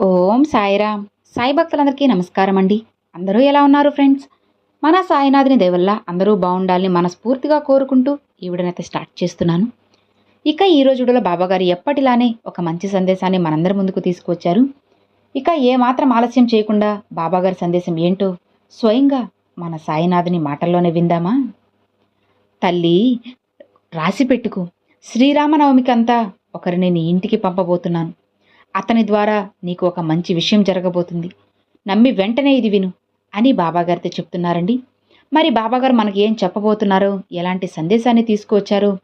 ఓం సాయిరామ్. సాయి భక్తులందరికీ నమస్కారం అండి. అందరూ ఎలా ఉన్నారు ఫ్రెండ్స్? మన సాయినాథుని దేవల్ల అందరూ బాగుండాలని మనస్ఫూర్తిగా కోరుకుంటూ ఈ విడనైతే స్టార్ట్ చేస్తున్నాను. ఇక ఈ రోజులో బాబాగారు ఎప్పటిలానే ఒక మంచి సందేశాన్ని మనందరి ముందుకు తీసుకొచ్చారు ఇక ఏమాత్రం ఆలస్యం చేయకుండా బాబాగారి సందేశం ఏంటో స్వయంగా మన సాయినాథుని మాటల్లోనే విందామా? తల్లి రాసి పెట్టుకో. శ్రీరామనవమికంతా ఒకరిని నీ ఇంటికి పంపబోతున్నాను. అతని ద్వారా నీకు ఒక మంచి విషయం జరగబోతుంది. నమ్మి వెంటనే ఇది విను అని బాబాగారితో చెప్తున్నారండి. మరి బాబాగారు మనకి ఏం చెప్పబోతున్నారో ఎలాంటి సందేశాన్ని తీసుకువచ్చారో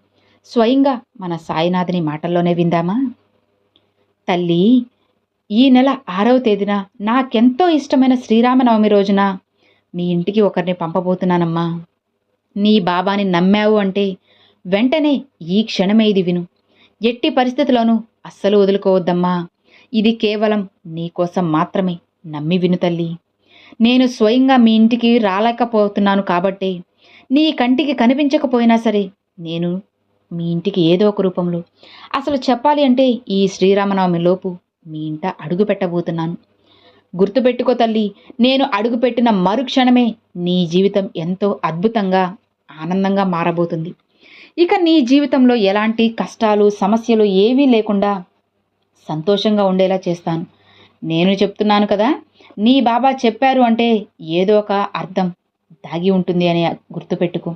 స్వయంగా మన సాయినాథుని మాటల్లోనే విందామా? తల్లి ఈ నెల ఆరవ తేదీన నాకెంతో ఇష్టమైన శ్రీరామనవమి రోజున మీ ఇంటికి ఒకరిని పంపబోతున్నానమ్మా. నీ బాబాని నమ్మావు అంటే వెంటనే ఈ క్షణమే ఇది విను. ఎట్టి పరిస్థితుల్లోనూ అస్సలు వదులుకోవద్దమ్మా. ఇది కేవలం నీకోసం మాత్రమే నమ్మి విను తల్లి. నేను స్వయంగా మీ ఇంటికి రాలేకపోతున్నాను కాబట్టి నీ కంటికి కనిపించకపోయినా సరే నేను మీ ఇంటికి ఏదో ఒక రూపంలో. అసలు చెప్పాలి అంటే ఈ శ్రీరామనవమి లోపు మీ ఇంట అడుగు పెట్టబోతున్నాను. గుర్తుపెట్టుకో తల్లి నేను అడుగుపెట్టిన మరుక్షణమే నీ జీవితం ఎంతో అద్భుతంగా ఆనందంగా మారబోతుంది. ఇక నీ జీవితంలో ఎలాంటి కష్టాలు సమస్యలు ఏవీ లేకుండా సంతోషంగా ఉండేలా చేస్తాను. నేను చెప్తున్నాను కదా నీ బాబా చెప్పారు అంటే ఏదో ఒక అర్థం దాగి ఉంటుంది అని గుర్తుపెట్టుకో.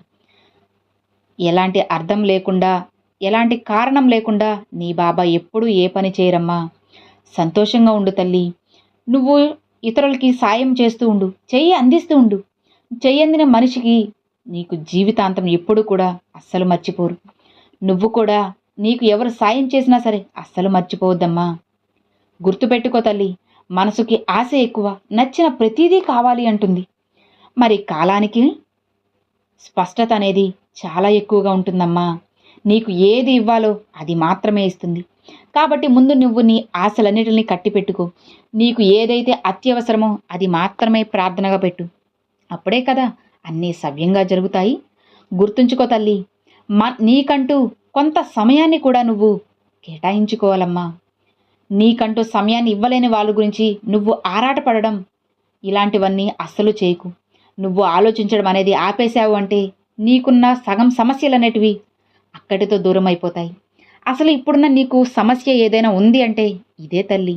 ఎలాంటి అర్థం లేకుండా ఎలాంటి కారణం లేకుండా నీ బాబా ఎప్పుడూ ఏ పని చేయరమ్మా. సంతోషంగా ఉండు తల్లి. నువ్వు ఇతరులకి సాయం చేస్తూ ఉండు చెయ్యి అందిస్తూ ఉండు. చెయ్యందిన మనిషికి నీకు జీవితాంతం ఎప్పుడు కూడా అస్సలు మర్చిపోరు. నువ్వు కూడా నీకు ఎవరు సాయం చేసినా సరే అస్సలు మర్చిపోవద్దమ్మా. గుర్తుపెట్టుకో తల్లి మనసుకి ఆశ ఎక్కువ నచ్చిన ప్రతిదీ కావాలి అంటుంది. మరి కాలానికి? స్పష్టత అనేది చాలా ఎక్కువగా ఉంటుందమ్మా. నీకు ఏది ఇవ్వాలో అది మాత్రమే ఇస్తుంది. కాబట్టి ముందు నువ్వు నీ ఆశలన్నిటిని కట్టిపెట్టుకో. నీకు ఏదైతే అత్యవసరమో అది మాత్రమే ప్రార్థనగా పెట్టు. అప్పుడే కదా అన్నీ సవ్యంగా జరుగుతాయి. గుర్తుంచుకో తల్లి మ నీకంటూ కొంత సమయాన్ని కూడా నువ్వు కేటాయించుకోవాలమ్మా. నీకంటూ సమయాన్ని ఇవ్వలేని వాళ్ళ గురించి నువ్వు ఆరాటపడడం ఇలాంటివన్నీ అస్సలు చేయకు. నువ్వు ఆలోచించడం అనేది ఆపేశావు అంటే నీకున్న సగం సమస్యలు అనేటివి అక్కడితో దూరం అయిపోతాయి అసలు ఇప్పుడున్న నీకు సమస్య ఏదైనా ఉంది అంటే ఇదే తల్లి.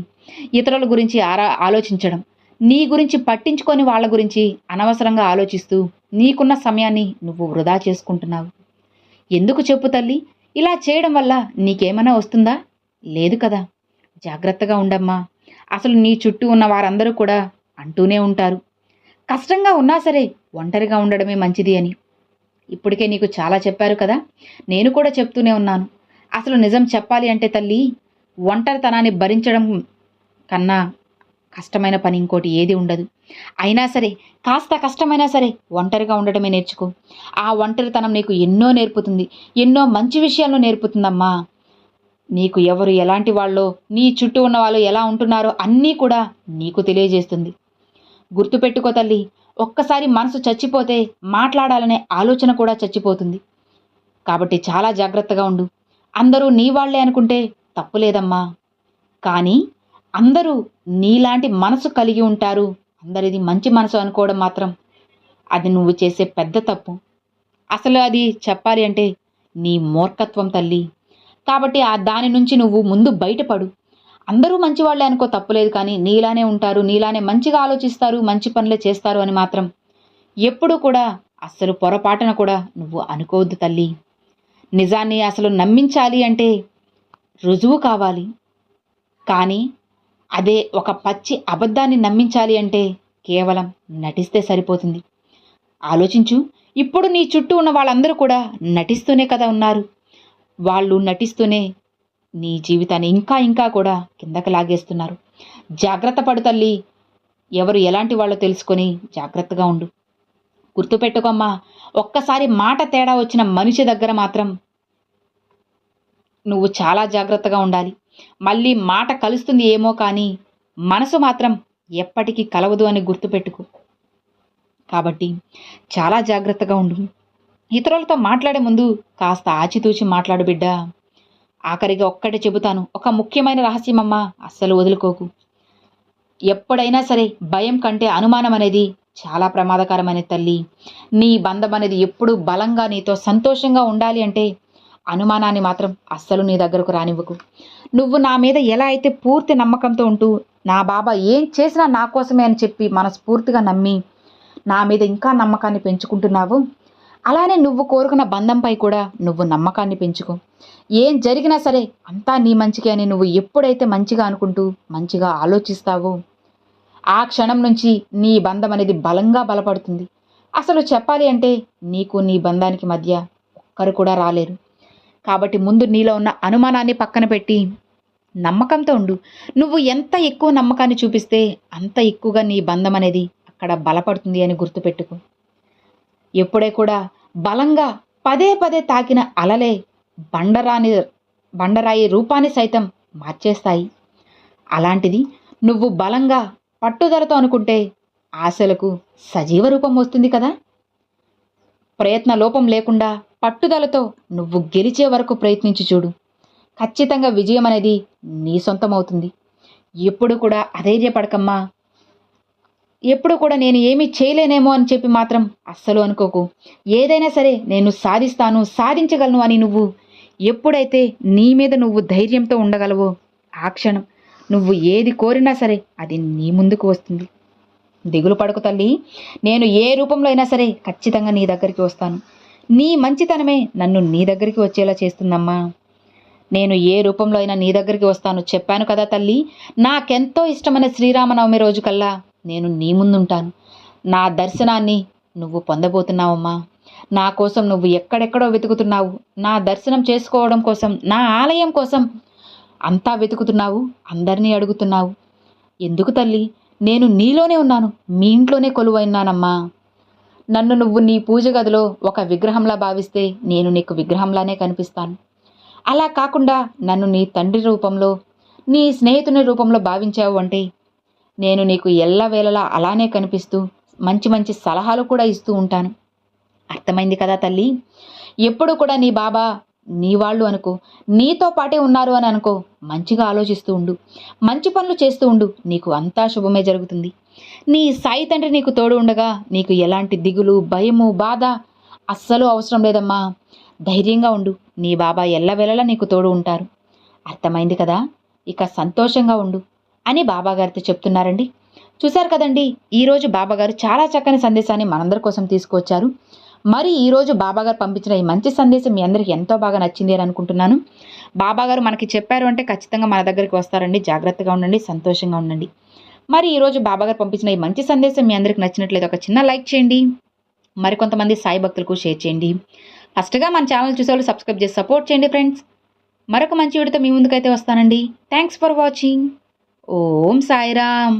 ఇతరుల గురించి ఆరా ఆలోచించడం. నీ గురించి పట్టించుకొని వాళ్ళ గురించి అనవసరంగా ఆలోచిస్తూ నీకున్న సమయాన్ని నువ్వు వృధా చేసుకుంటున్నావు. ఎందుకు చెప్పు తల్లి? ఇలా చేయడం వల్ల నీకేమైనా వస్తుందా? లేదు కదా. జాగ్రత్తగా ఉండమ్మా. అసలు నీ చుట్టూ ఉన్న వారందరూ కూడా అంటూనే ఉంటారు. కష్టంగా ఉన్నా సరే ఒంటరిగా ఉండడమే మంచిది అని. ఇప్పటికే నీకు చాలా చెప్పారు కదా. నేను కూడా చెప్తూనే ఉన్నాను. అసలు నిజం చెప్పాలి అంటే తల్లి ఒంటరితనాన్ని భరించడం కన్నా కష్టమైన పని ఇంకోటి ఏది ఉండదు. అయినా సరే కాస్త కష్టమైనా సరే ఒంటరిగా ఉండటమే నేర్చుకో. ఆ ఒంటరితనం నీకు ఎన్నో నేర్పుతుంది ఎన్నో మంచి విషయాలను నేర్పుతుందమ్మా. నీకు ఎవరు ఎలాంటి వాళ్ళో నీ చుట్టూ ఉన్న వాళ్ళు ఎలా ఉంటున్నారో అన్నీ కూడా నీకు తెలియజేస్తుంది. గుర్తుపెట్టుకో తల్లి ఒక్కసారి మనసు చచ్చిపోతే మాట్లాడాలనే ఆలోచన కూడా చచ్చిపోతుంది. కాబట్టి చాలా జాగ్రత్తగా ఉండు. అందరూ నీ వాళ్ళే అనుకుంటే తప్పులేదమ్మా. కానీ అందరూ నీలాంటి మనసు కలిగి ఉంటారు. అందరిది మంచి మనసు అనుకోవడం మాత్రం అది నువ్వు చేసే పెద్ద తప్పు. అసలు అది చెప్పాలి అంటే నీ మూర్ఖత్వం తల్లి. కాబట్టి ఆ దాని నుంచి నువ్వు ముందు బయటపడు. అందరూ మంచివాళ్ళే అనుకో తప్పులేదు కానీ నీలానే ఉంటారు నీలానే మంచిగా ఆలోచిస్తారు మంచి పనులే చేస్తారు అని మాత్రం ఎప్పుడూ కూడా అస్సలు పొరపాటున కూడా నువ్వు అనుకోవద్దు తల్లి. నిజాన్ని అసలు నమ్మించాలి అంటే రుజువు కావాలి. కానీ అదే ఒక పచ్చి అబద్ధాన్ని నమ్మించాలి అంటే కేవలం నటిస్తే సరిపోతుంది. ఆలోచించు ఇప్పుడు నీ చుట్టూ ఉన్న వాళ్ళందరూ కూడా నటిస్తూనే కదా ఉన్నారు. వాళ్ళు నటిస్తూనే నీ జీవితాన్ని ఇంకా ఇంకా కూడా కిందకి లాగేస్తున్నారు. జాగ్రత్త పడు తల్లి. ఎవరు ఎలాంటి వాళ్ళో తెలుసుకొని జాగ్రత్తగా ఉండు. గుర్తుపెట్టుకోమ్మా ఒక్కసారి మాట తేడా వచ్చిన మనిషి దగ్గర మాత్రం నువ్వు చాలా జాగ్రత్తగా ఉండాలి. మళ్ళీ మాట కలుస్తుంది ఏమో కానీ మనసు మాత్రం ఎప్పటికీ కలవదు అని గుర్తుపెట్టుకో. కాబట్టి చాలా జాగ్రత్తగా ఉండు. ఇతరులతో మాట్లాడే ముందు కాస్త ఆచితూచి మాట్లాడు బిడ్డ. ఆఖరిగా ఒక్కటే చెబుతాను ఒక ముఖ్యమైన రహస్యమమ్మా అస్సలు వదులుకోకు. ఎప్పుడైనా సరే భయం కంటే అనుమానం అనేది చాలా ప్రమాదకరమైన తల్లి. నీ బంధం అనేది ఎప్పుడు బలంగా నీతో సంతోషంగా ఉండాలి అంటే అనుమానాన్ని మాత్రం అస్సలు నీ దగ్గరకు రానివ్వకు. నువ్వు నా మీద ఎలా అయితే పూర్తి నమ్మకంతో ఉంటూ నా బాబా ఏం చేసినా నా కోసమే అని చెప్పి మనస్ఫూర్తిగా నమ్మి నా మీద ఇంకా నమ్మకాన్ని పెంచుకుంటున్నావు? అలానే నువ్వు కోరుకున్న బంధంపై కూడా నువ్వు నమ్మకాన్ని పెంచుకో. ఏం జరిగినా సరే అంతా నీ మంచికే అని నువ్వు ఎప్పుడైతే మంచిగా అనుకుంటూ మంచిగా ఆలోచిస్తావో ఆ క్షణం నుంచి నీ బంధం అనేది బలంగా బలపడుతుంది. అసలు చెప్పాలి అంటే నీకు నీ బంధానికి మధ్య ఒక్కరు కూడా రాలేరు. కాబట్టి ముందు నీలో ఉన్న అనుమానాన్ని పక్కన పెట్టి నమ్మకంతో ఉండు. నువ్వు ఎంత ఎక్కువ నమ్మకాన్ని చూపిస్తే అంత ఎక్కువగా నీ బంధం అనేది అక్కడ బలపడుతుంది అని గుర్తుపెట్టుకో. ఎప్పుడే కూడా బలంగా పదే పదే తాకిన అలలే బండరాని బండరాయి రూపాన్ని సైతం మార్చేస్తాయి. అలాంటిది నువ్వు బలంగా పట్టుదలతో అనుకుంటే ఆశలకు సజీవ రూపం వస్తుంది కదా. ప్రయత్న లోపం లేకుండా పట్టుదలతో నువ్వు గెలిచే వరకు ప్రయత్నించి చూడు. ఖచ్చితంగా విజయం అనేది నీ సొంతమవుతుంది. ఎప్పుడు కూడా అధైర్యపడకమ్మా. ఎప్పుడు కూడా నేను ఏమీ చేయలేనేమో అని చెప్పి మాత్రం అస్సలు అనుకోకు. ఏదైనా సరే నేను సాధిస్తాను సాధించగలను అని నువ్వు ఎప్పుడైతే నీ మీద నువ్వు ధైర్యంతో ఉండగలవో ఆ క్షణం నువ్వు ఏది కోరినా సరే అది నీ ముందుకు వస్తుంది. దిగులు పడకు తల్లి. నేను ఏ రూపంలో అయినా సరే ఖచ్చితంగా నీ దగ్గరికి వస్తాను. నీ మంచితనమే నన్ను నీ దగ్గరికి వచ్చేలా చేస్తుందమ్మా. నేను ఏ రూపంలో అయినా నీ దగ్గరికి వస్తాను చెప్పాను కదా తల్లి. నాకెంతో ఇష్టమైన శ్రీరామనవమి రోజు కల్లా నేను నీ ముందుంటాను. నా దర్శనాన్ని నువ్వు పొందబోతున్నావమ్మా. నా కోసం నువ్వు ఎక్కడెక్కడో వెతుకుతున్నావు. నా దర్శనం చేసుకోవడం కోసం నా ఆలయం కోసం అంతా వెతుకుతున్నావు అందరినీ అడుగుతున్నావు. ఎందుకు తల్లి? నేను నీలోనే ఉన్నాను. మీ ఇంట్లోనే కొలువైనానమ్మా నన్ను నువ్వు నీ పూజ గదిలో ఒక విగ్రహంలా భావిస్తే నేను నీకు విగ్రహంలానే కనిపిస్తాను. అలా కాకుండా నన్ను నీ తండ్రి రూపంలో నీ స్నేహితుని రూపంలో భావించావు అంటే నేను నీకు ఎల్లవేళలా అలానే కనిపిస్తూ మంచి మంచి సలహాలు కూడా ఇస్తూ ఉంటాను. అర్థమైంది కదా తల్లి? ఎప్పుడు కూడా నీ బాబా నీ వాళ్ళు అనుకో నీతో పాటే ఉన్నారు అని అనుకో మంచిగా ఆలోచిస్తూ ఉండు. మంచి పనులు చేస్తూ ఉండు నీకు అంతా శుభమే జరుగుతుంది. నీ సాయి తండ్రి నీకు తోడు ఉండగా నీకు ఎలాంటి దిగులు భయము బాధ అస్సలు అవసరం లేదమ్మా. ధైర్యంగా ఉండు నీ బాబా ఎల్లవేళలా నీకు తోడు ఉంటారు. అర్థమైంది కదా? ఇక సంతోషంగా ఉండు అని బాబాగారితో చెప్తున్నారండి. చూశారు కదండి ఈరోజు బాబాగారు చాలా చక్కని సందేశాన్ని మనందరి కోసం తీసుకొచ్చారు మరి ఈరోజు బాబాగారు పంపించిన ఈ మంచి సందేశం మీ అందరికీ ఎంతో బాగా నచ్చింది అని అనుకుంటున్నాను. బాబాగారు మనకి చెప్పారు అంటే ఖచ్చితంగా మన దగ్గరికి వస్తారండి. జాగ్రత్తగా ఉండండి సంతోషంగా ఉండండి. మరి ఈరోజు బాబాగారు పంపించిన ఈ మంచి సందేశం మీ అందరికి నచ్చినట్లయితే ఒక చిన్న లైక్ చేయండి. మరికొంతమంది సాయి భక్తులకు షేర్ చేయండి. ఫస్ట్గా మన ఛానల్ చూసేవాళ్ళు సబ్స్క్రైబ్ చేసి సపోర్ట్ చేయండి ఫ్రెండ్స్. మరొక మంచి వీడితో మీ ముందుకైతే వస్తానండి. Thanks for watching. Om Sairam.